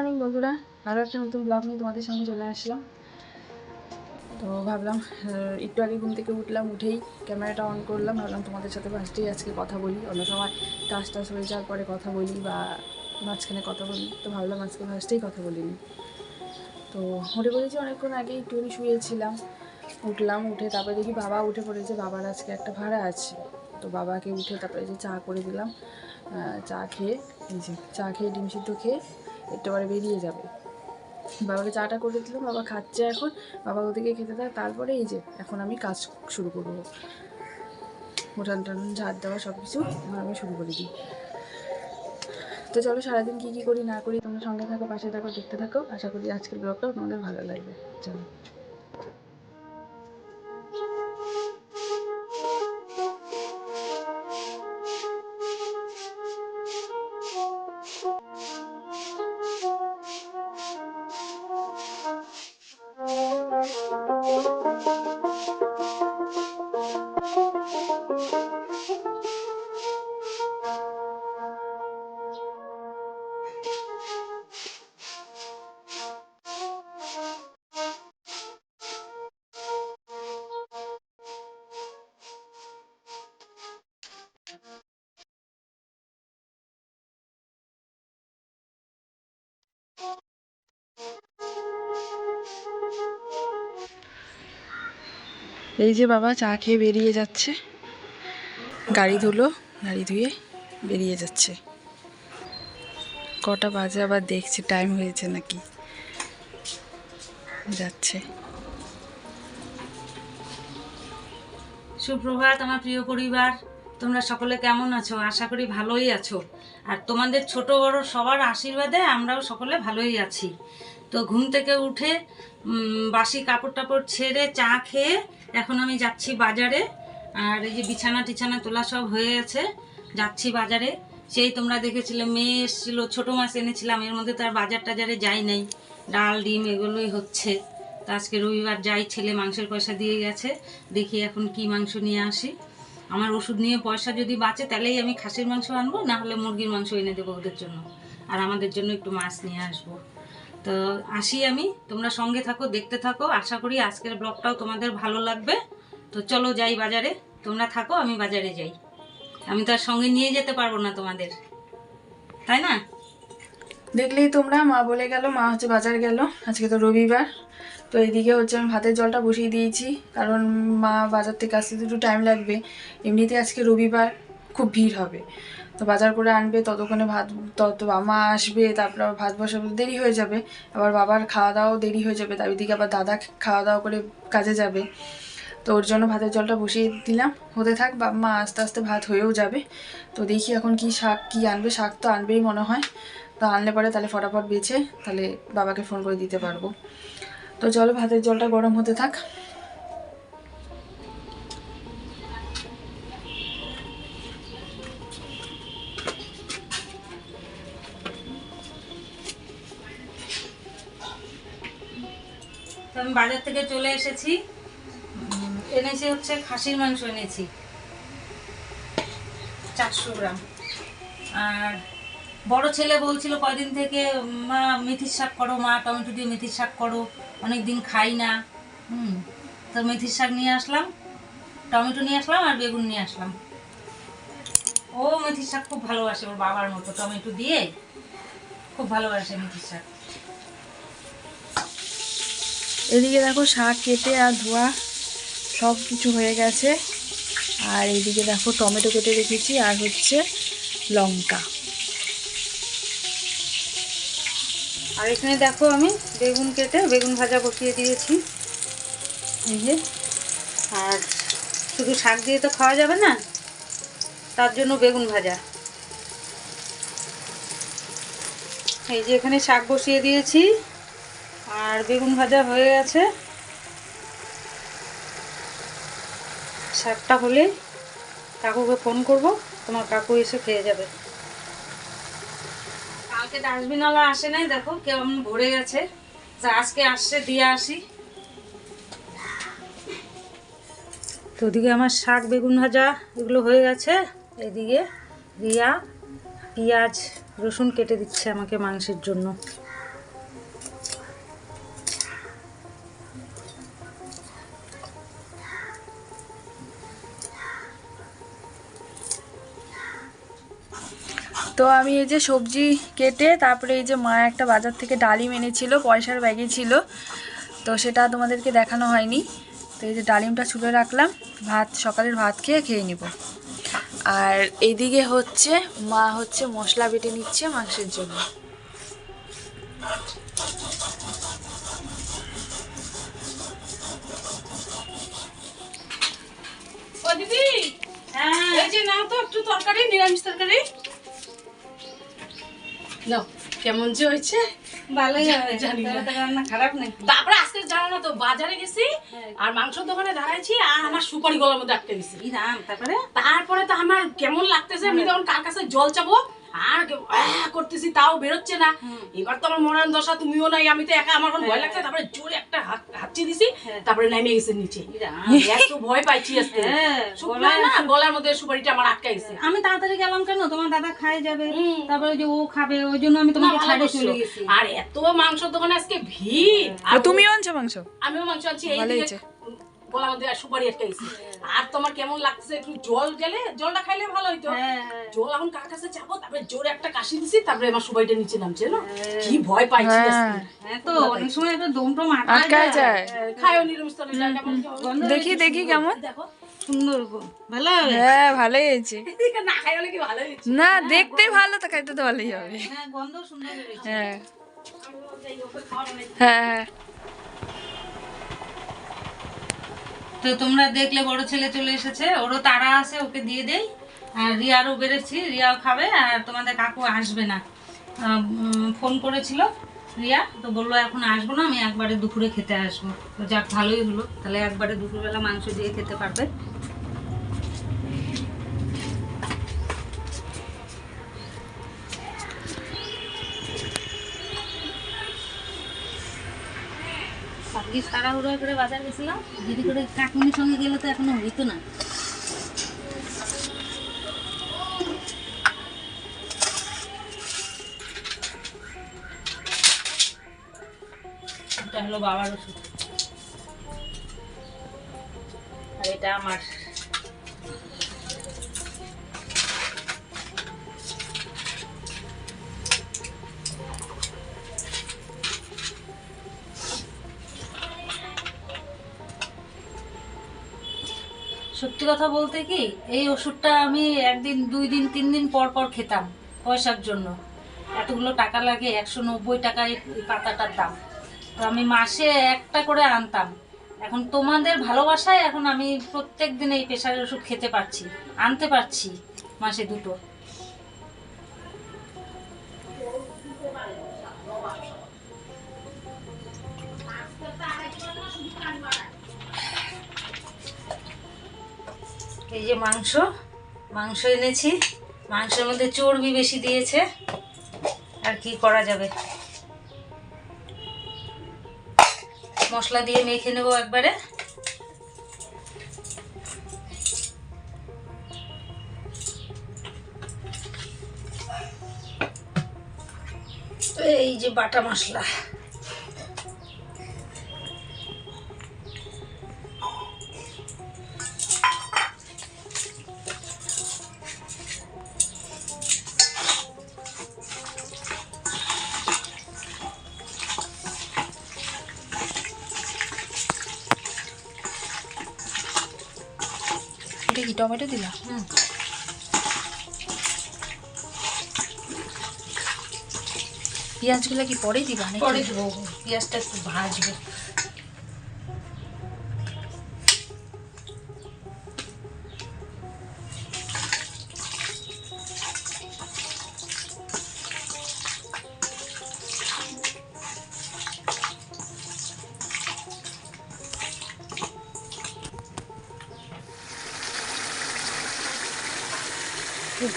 Morning বন্ধুরা। আরও একটা নতুন ব্লগ নিয়ে তোমাদের সঙ্গে চলে আসলাম। তো ভাবলাম একটু আগে ঘুম থেকে উঠলাম, উঠেই ক্যামেরাটা অন করলাম। ভাবলাম তোমাদের সাথে ফার্স্টেই আজকে কথা বলি। অন্য সময় কাজ টাজ হয়ে যাওয়ার পরে কথা বলি বা মাঝখানে কথা বলি। তো ভাবলাম আজকে ফার্স্টেই কথা বলিনি তো উঠে পড়েছি অনেকক্ষণ আগে একটুখানি শুয়েছিলাম। উঠলাম, উঠে তারপরে দেখি বাবা উঠে পড়েছে। বাবার আজকে একটা ভাড়া আছে। তো বাবাকে উঠে তারপরে যে চা করে দিলাম। চা খেয়ে, এই যে চা খেয়ে, ডিম সিদ্ধ খেয়ে একটু পরে বেরিয়ে যাবে। বাবাকে চাটা করে দিলাম, বাবা খাচ্ছে এখন। বাবা ওদিকে খেতে দেয়, তারপরে এই যে, এখন আমি কাজ শুরু করব। উঠান টান, ঝাড় দেওয়া সব কিছু এখন আমি শুরু করে দিই। তো চলো সারাদিন কী কী করি না করি, তোমরা সঙ্গে থাকো, পাশে থাকো, দেখতে থাকো। আশা করি আজকের ব্লগটাও তোমাদের ভালো লাগবে। চলো। এই যে বাবা, চা খেয়ে বেরিয়ে যাচ্ছে। গাড়ি ধুলো, গাড়ি ধুয়ে বেরিয়ে যাচ্ছে। কটা বাজে, আবার দেখছে টাইম হয়েছে নাকি। যাচ্ছে। সুপ্রভাত, আমার প্রিয় পরিবার, তোমরা সকলে কেমন আছো? আশা করি ভালোই আছো। আর তোমাদের ছোট বড় সবার আশীর্বাদে আমরাও সকলে ভালোই আছি। তো ঘুম থেকে উঠে বাসি কাপড় টাপড় ছেড়ে চা খেয়ে এখন আমি যাচ্ছি বাজারে। আর এই যে বিছানা টিছানা তোলা সব হয়ে গেছে, যাচ্ছি বাজারে। সেই তোমরা দেখেছিলে, মেয়ে এসেছিল, ছোটো মাছ এনেছিলাম, এর মধ্যে তো আর বাজার টাজারে যাই নাই। ডাল, ডিম এগুলোই হচ্ছে। তো আজকে রবিবার যাই, ছেলে মাংসের পয়সা দিয়ে গেছে, দেখি এখন কি মাংস নিয়ে আসি। আমার ওষুধ নিয়ে পয়সা যদি বাঁচে, তাহলেই আমি খাসির মাংস আনব, না হলে মুরগির মাংস এনে দেবো ওদের জন্য। আর আমাদের জন্য একটু মাছ নিয়ে আসব। তো আসি আমি। তোমরা সঙ্গে থাকো, দেখতে থাকো। আশা করি আজকের ব্লগটাও তোমাদের ভালো লাগবে। তো চলো যাই বাজারে। তোমরা থাকো, আমি বাজারে যাই। আমি তো আর সঙ্গে নিয়ে যেতে পারব না তোমাদের। তাই না? দেখলেই তোমরা, মা বলে গেল, মা হচ্ছে বাজার গেল। আজকে তো রবিবার। তো এদিকে হচ্ছে আমি ভাতের জলটা বসিয়ে দিয়েছি। কারণ মা বাজার থেকে আসতে একটু টাইম লাগবে। এমনিতে আজকে রবিবার। খুব ভিড় হবে। তো বাজার করে আনবে, ততক্ষণে ভাত তত মা আসবে, তারপর আবার ভাত বসাবে, দেরি হয়ে যাবে। আবার বাবার খাওয়া দাওয়াও দেরি হয়ে যাবে, তার দিকে আবার দাদা খাওয়া দাওয়া করে কাজে যাবে। তো ওর জন্য ভাতের জলটা বসিয়ে দিলাম। হতে থাক বা মা আস্তে আস্তে ভাত হয়েও যাবে। তো দেখি এখন কি শাক, কি আনবে, শাক তো আনবেই মনে হয়। তো আনলে পরে তাহলে ফটাফট বেছে, তাহলে বাবাকে ফোন করে দিতে পারব। তো চলো ভাতের জলটা গরম হতে থাক। তো আমি বাজার থেকে চলে এসেছি। এনেছি হচ্ছে খাসির মাংস এনেছি। চারশো গ্রাম। আর বড় ছেলে বলছিল কয়দিন থেকে, মা, মেথির শাক করো, মা, টমেটো দিয়ে মেথির শাক করো অনেক দিন খাই না। হুম, তো মেথির শাক নিয়ে আসলাম, টমেটো নিয়ে আসলাম আর বেগুন নিয়ে আসলাম। ও মেথির শাক খুব ভালোবাসে, ওর বাবার মতো টমেটো দিয়ে খুব ভালোবাসে মেথির শাক। এদিকে দেখো শাক কেটে আর ধোয়া সব কিছু হয়ে গেছে। আর এদিকে দেখো টমেটো কেটে রেখেছি আর হচ্ছে লঙ্কা। আর এখানে দেখো আমি বেগুন কেটে বেগুন ভাজা বসিয়ে দিয়েছি। এই যে। আর শুধু শাক দিয়ে তো খাওয়া যাবে না, তার জন্য বেগুন ভাজা। এই যে এখানে শাক বসিয়ে দিয়েছি। আর বেগুন ভাজা হয়ে গেছে। শাকটা হলে কাকুকে ফোন করব, তোমার কাকু এসে খেয়ে যাবে। কালকে ডাস্টবিনওয়ালা আসে নাই, দেখো কেমন ভরে গেছে। তা আজকে আসছে, দিয়ে আসি। তো ওদিকে আমার শাক, বেগুন ভাজা এগুলো হয়ে গেছে। এদিকে রিয়া, পেঁয়াজ, রসুন কেটে দিচ্ছে আমাকে মাংসের জন্য। তো আমি এই যে সবজি কেটে, তারপরে এই যে মা একটা বাজার থেকে ডালিম এনেছিল, পয়সার ব্যাগে ছিল। তো সেটা তোমাদেরকে দেখানো হয়নি। তো এই যে ডালিমটা ছুলে রাখলাম, ভাত, সকালের ভাত খেয়ে খেয়ে নিব। আর এইদিকে হচ্ছে, মা হচ্ছে মশলা বেটে নিচ্ছে মাংসের জন্য। তরকারি, নিরামিষ তরকারি। কেমন যে হয়েছে? ভালোই জানি রান্না খারাপ তারপরে আজকে জানো না তো বাজারে গেছি আর মাংস দোকানে দাঁড়াইছি আর আমার সুপারি গলার মধ্যে আটকে গেছি তারপরে? তারপরে তো আমার কেমন লাগতেছে আমি তখন কার কাছে জল চাবো? আর করতেছি তাও বেরোচ্ছে না। এবার তো আমার মরান দশা তুমিও নাই আমি তো একা আমার ভয় লাগছে তারপরে জোরে একটা হাঁচি দিছি তারপরে নেমে গেছে নিচে। এত ভয় পাইছি আজকে। হ্যাঁ, না গলার মধ্যে সুপারিটা আমার আটকে গেছে। আমি তাড়াতাড়ি গেলাম কেন? তোমার দাদা খাই যাবে। তারপরে যে ও খাবে ওই জন্য আমি তোমাকে না, ভালো ছাড়ে চলে গেছি। আর এত মাংস দোকানে আজকে ভিড়। আর তুমিও আনছো মাংস? আমিও মাংস আনছি এই। গলার মধ্যে আর সুপারি আটকে গেছে আর তোমার কেমন লাগছে? একটু জল গেলে জলটা খাইলে ভালো হইতো। হ্যাঁ, হ্যাঁ। জল এখন কার কাছে চাপো তারপরে জোরে একটা কাশি দিছি তারপরে আমার সুপারিটা নিচে নামছে না কি ভয় পাইছি হ্যাঁ। হ্যাঁ তো অনেক সময় একটা দমটো মাথা আটকায় যায়। খায়ও কেমন দেখি দেখি কেমন। দেখো। সুন্দর ভালো হ্যাঁ ভালোই হয়েছে। না খাই কি ভালো হয়েছে? না দেখতে ভালো তো খাইতে তো ভালোই হবে। হ্যাঁ গন্ধ সুন্দর হ্যাঁ। হ্যাঁ হ্যাঁ। তো তোমরা দেখলে বড় ছেলে চলে এসেছে। ওরও তারা আছে, ওকে দিয়ে দেই। আর রিয়ারও বেড়েছি রিয়াও খাবে আর তোমাদের কাকু আসবে না। ফোন করেছিল রিয়া, তো বলল এখন আসব না, আমি একবারে দুপুরে খেতে আসব। তো যাক, ভালোই হলো। তাহলে একবারে দুপুরবেলা মাংস দিয়ে খেতে পারবে। ভাগ্যিস তাড়াহুড়ো করে বাজার গেছিলাম এটা হলো বাবার ওষুধ। এটা আমার। সত্যি কথা বলতে কি, এই ওষুধটা আমি একদিন, দুই দিন, তিন দিন পর পর খেতাম পয়সার জন্য। এতগুলো টাকা লাগে, একশো নব্বই টাকায় এই পাতাটার দাম। তো আমি মাসে একটা করে আনতাম। এখন তোমাদের ভালোবাসায় এখন আমি প্রত্যেক দিন এই প্রেশারের ওষুধ খেতে পারছি, আনতে পারছি মাসে দুটো। এই যে মাংস মাংস এনেছি। মাংসের মধ্যে চর্বি বেশি দিয়েছে। আর কি করা যাবে? মশলা দিয়ে মেখে নেব একবারে। এই যে বাটা মশলা। টমেটো দিলা? হুম। পেঁয়াজগুলো কি পরে দিবা পরে দেবো পেঁয়াজটা একটু ভাজবো।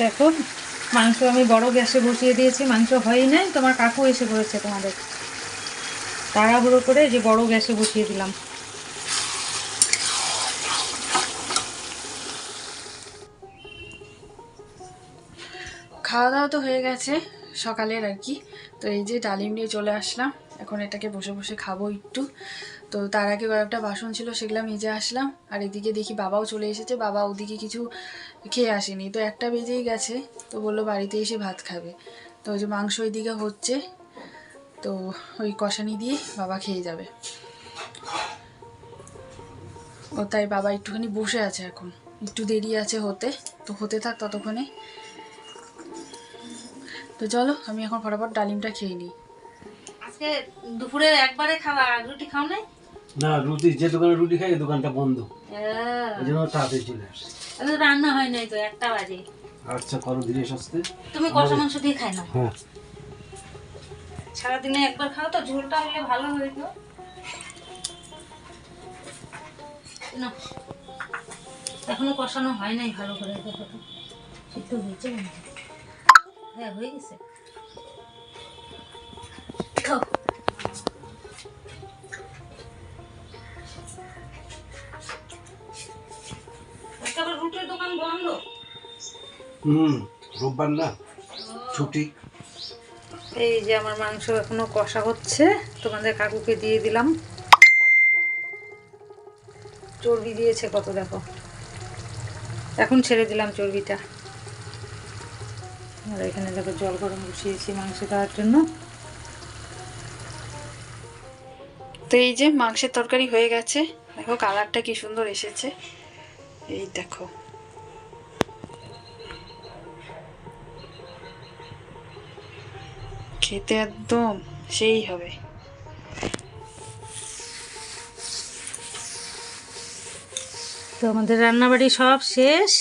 দেখো, মাংস আমি বড় গ্যাসে বসিয়ে দিয়েছি, মাংস হয়ই নাই, তোমার কাকু এসে পড়েছে তোমাদের। তাড়াহুড়ো করে যে বড় গ্যাসে বসিয়ে দিলাম। খাওয়া দাওয়া তো হয়ে গেছে, সকালের আর কি। তো এই যে ডালিম নিয়ে চলে আসলাম, এখন এটাকে বসে বসে খাব একটু। তো তার আগে কয়েকটা বাসন ছিল, সেগুলো মেজে আসলাম। আর এদিকে দেখি বাবাও চলে এসেছে, বাবা ওদিকে কিছু খেয়ে আসেনি। তো একটা বেজেই গেছে, তো বলল বাড়িতে এসে ভাত খাবে। তো ওই যে মাংস ওইদিকে হচ্ছে, তো ওই কষানি দিয়ে বাবা খেয়ে যাবে। ও তাই বাবা একটুখানি বসে আছে এখন। একটু দেরি আছে হতে, তো হতে থাক ততক্ষণে। তো চলো, আমি এখন ফটাফট ডালিমটা খেয়ে নিই। দুপুরে একবারে খাওয়া রুটি খাও নাই? না রুটি যে দোকানে রুটি খাই দোকানটা বন্ধ। এই জন্য তাড়াতাড়ি চলে আসে আমি রান্না হয় নাই তো একটা বাজে। আচ্ছা করো ধীরে সস্তে। তুমি কষা মাংস দিয়ে খাই না হ্যাঁ। সারাদিনে একবার খাও তো ঝোলটা হলে ভালো হইত না এখনও কষানো হয় নাই ভালো করে দেখো তো সিদ্ধ হয়েছে হ্যাঁ হয়ে গেছে। খাও। হুম, রোববার না, ছুটি। এই যে আমার মাংস এখনও কষা হচ্ছে, তোমাদের কাকুকে দিয়ে দিলাম। চর্বি দিয়েছে কত, দেখো। এখন ছেড়ে দিলাম চর্বিটা। আর এখানে দেখো জল গরম বসিয়েছি মাংস দেওয়ার জন্য। তো এই যে মাংসের তরকারি হয়ে গেছে। দেখো কালারটা কি সুন্দর এসেছে। এই দেখো। খেতে একদম সেই হবে। তো আমাদের রান্নাবাড়ি সব শেষ।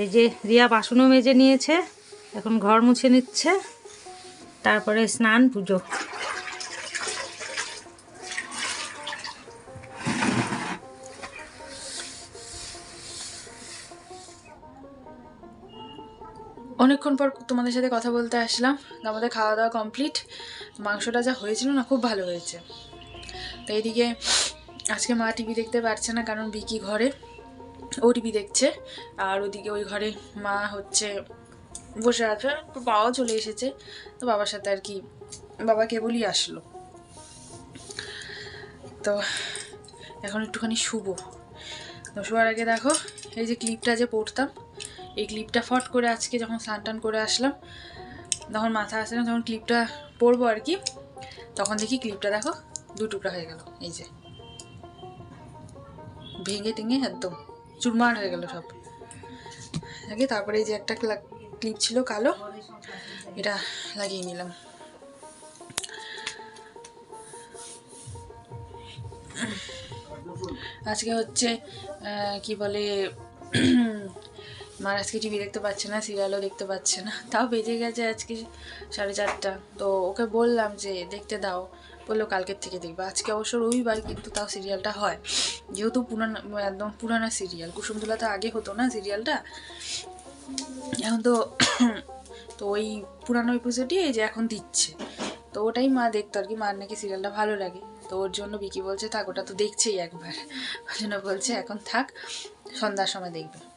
এই যে রিয়া বাসনও মেজে নিয়েছে, এখন ঘর মুছে নিচ্ছে। তারপরে স্নান, পুজো। অনেকক্ষণ পর তোমাদের সাথে কথা বলতে আসলাম। আমাদের খাওয়া দাওয়া কমপ্লিট মাংসটা যা হয়েছিল না, খুব ভালো হয়েছে। তো এইদিকে আজকে মা টিভি দেখতে পারছে না, কারণ বিকি ঘরে। ও টিভি দেখছে, আর ওদিকে ওই ঘরে মা হচ্ছে বসে আছে বাবাও চলে এসেছে। তো বাবার সাথে আর কি, বাবা কেবলই আসলো। তো এখন একটুখানি শুভ তো শোয়ার আগে দেখো, এই যে ক্লিপটা যে পড়তাম এই ক্লিপটা ফট করে আজকে যখন স্নান টান করে আসলাম, তখন মাথা আসে না যখন ক্লিপটা পরবো আর কি। তখন দেখি ক্লিপটা দেখো, দু টুকরা হয়ে গেল, এই যে। ভেঙে টেঙে একদম চুরমার হয়ে গেল সব। আগে তারপরে এই যে একটা ক্লিপ ছিল কালো, এটা লাগিয়ে নিলাম। আজকে হচ্ছে কি বলে মার আজকে টিভি দেখতে পাচ্ছে না, সিরিয়ালও দেখতে পাচ্ছে না। তাও বেজে গেছে আজকে সাড়ে চারটা। তো ওকে বললাম যে, দেখতে দাও। বলল, কালকের থেকে দেখবে। আজকে অবশ্য রবিবার, কিন্তু তাও সিরিয়ালটা হয়। যেহেতু পুরানো, একদম পুরানো সিরিয়াল কুসুমদুলা তো আগে হতো না সিরিয়ালটা। এখন তো তো ওই পুরানো এপিসোডই এই যে এখন দিচ্ছে। তো ওটাই মা দেখতো আর কি, মার নাকি সিরিয়ালটা ভালো লাগে। তো ওর জন্য বিকি বলছে, থাক, ওটা তো দেখছেই একবার। ওই জন্য বলছে, এখন থাক, সন্ধ্যার সময় দেখবে।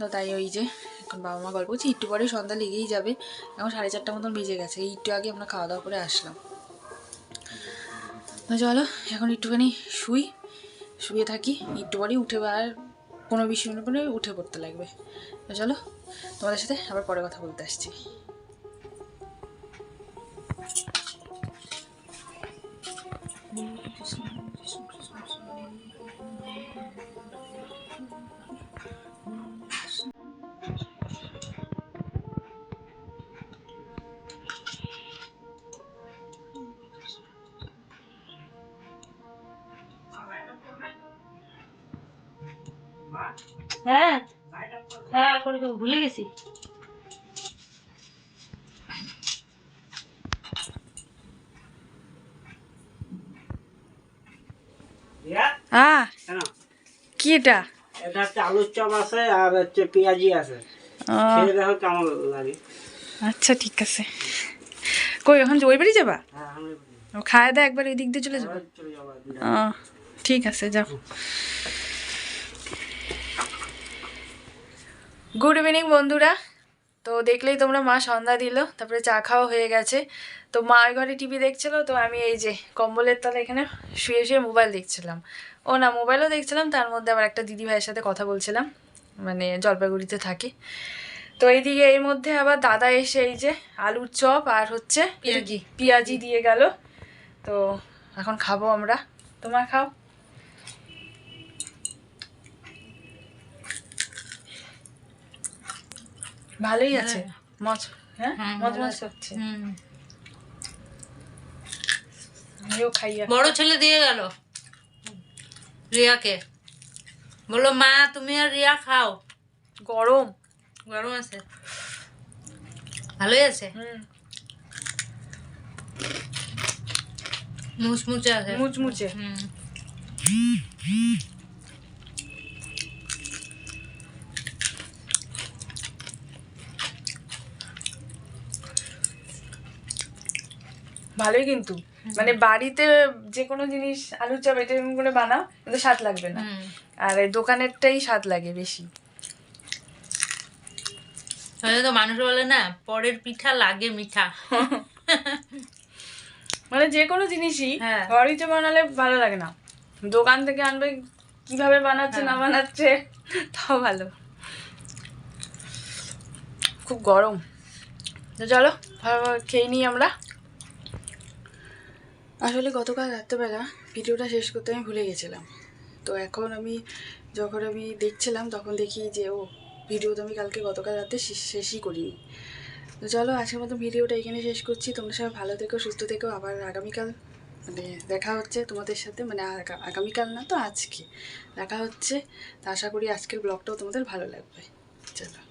তো তাই ওই যে, এখন বাবা মা গল্প করছি, একটু পরে সন্ধ্যা লেগেই যাবে। এখন সাড়ে চারটা মতন বেজে গেছে একটু আগে আমরা খাওয়া দাওয়া করে আসলাম। তো চলো, এখন একটুখানি শুই, শুয়ে থাকি, একটু পরেই উঠে আর কোনো মিনিট পরে উঠে পড়তে লাগবে। তো চলো, তোমাদের সাথে আবার পরে কথা বলতে আসছি। হ্যাঁ হ্যাঁ করে ভুলে গেছি। কি এটা? এটা হচ্ছে আলুর চপ আছে আর হচ্ছে পেঁয়াজি আছে। খেয়ে দেখো কেমন লাগে। আচ্ছা ঠিক আছে। কই এখন ওই বাড়ি যাবা? হ্যাঁ খায় দেয় একবার এই দিক দিয়ে চলে যাবা? যাব ঠিক আছে যাও গুড ইভিনিং বন্ধুরা। তো দেখলেই তোমরা মা সন্ধ্যা দিল তারপরে চা খাওয়া হয়ে গেছে। তো মা ঘরে টিভি দেখছিল তো আমি এই যে কম্বলের তলে এখানে শুয়ে শুয়ে মোবাইল দেখছিলাম। ও না মোবাইলও দেখছিলাম তার মধ্যে আবার একটা দিদি ভাইয়ের সাথে কথা বলছিলাম মানে জলপাইগুড়িতে থাকে। তো এইদিকে এর মধ্যে আবার দাদা এসে এই যে আলুর চপ আর হচ্ছে পেঁয়াজি। পেঁয়াজি দিয়ে গেল। তো এখন খাব আমরা। তোমার খাও। ভালোই আছে। মজ হ্যাঁ? হ্যাঁ, মজ ভালো মজ আছে। করছে আমিও বড় ছেলে দিয়ে গেল। রিয়াকে। বলল মা তুমি আর রিয়া খাও। গরম। গরম আছে। ভালোই আছে? মুচমুচে আছে। মুচমুচে। হুম। ভালোই কিন্তু। মানে বাড়িতে যে কোনো জিনিস আলুর চপ এটা করে বানাও কিন্তু স্বাদ লাগবে না। আর এই দোকানেরটাই স্বাদ লাগে বেশি। তো মানুষ বলে না পরের পিঠা লাগে মিঠা। মানে যে কোনো জিনিসই হ্যাঁ। বাড়িতে বানালে ভালো লাগে না। দোকান থেকে আনবে কীভাবে বানাচ্ছে না বানাচ্ছে তাও ভালো। খুব গরম। তো চলো খেয়ে নিই আমরা। আসলে গতকাল রাত্রেবেলা ভিডিওটা শেষ করতে আমি ভুলে গেছিলাম। তো এখন আমি যখন আমি দেখছিলাম তখন দেখি যে, ও, ভিডিও তো আমি কালকে গতকাল রাতে শেষ- শেষই করিনি। তো চলো আজকের মতো ভিডিওটা এখানে শেষ করছি। তোমরা সবাই ভালো থেকো, সুস্থ থেকো। আবার আগামীকাল মানে দেখা হচ্ছে তোমাদের সাথে মানে আগামীকাল না, তো আজকে দেখা হচ্ছে। তো আশা করি আজকের ব্লগটাও তোমাদের ভালো লাগবে। চলো।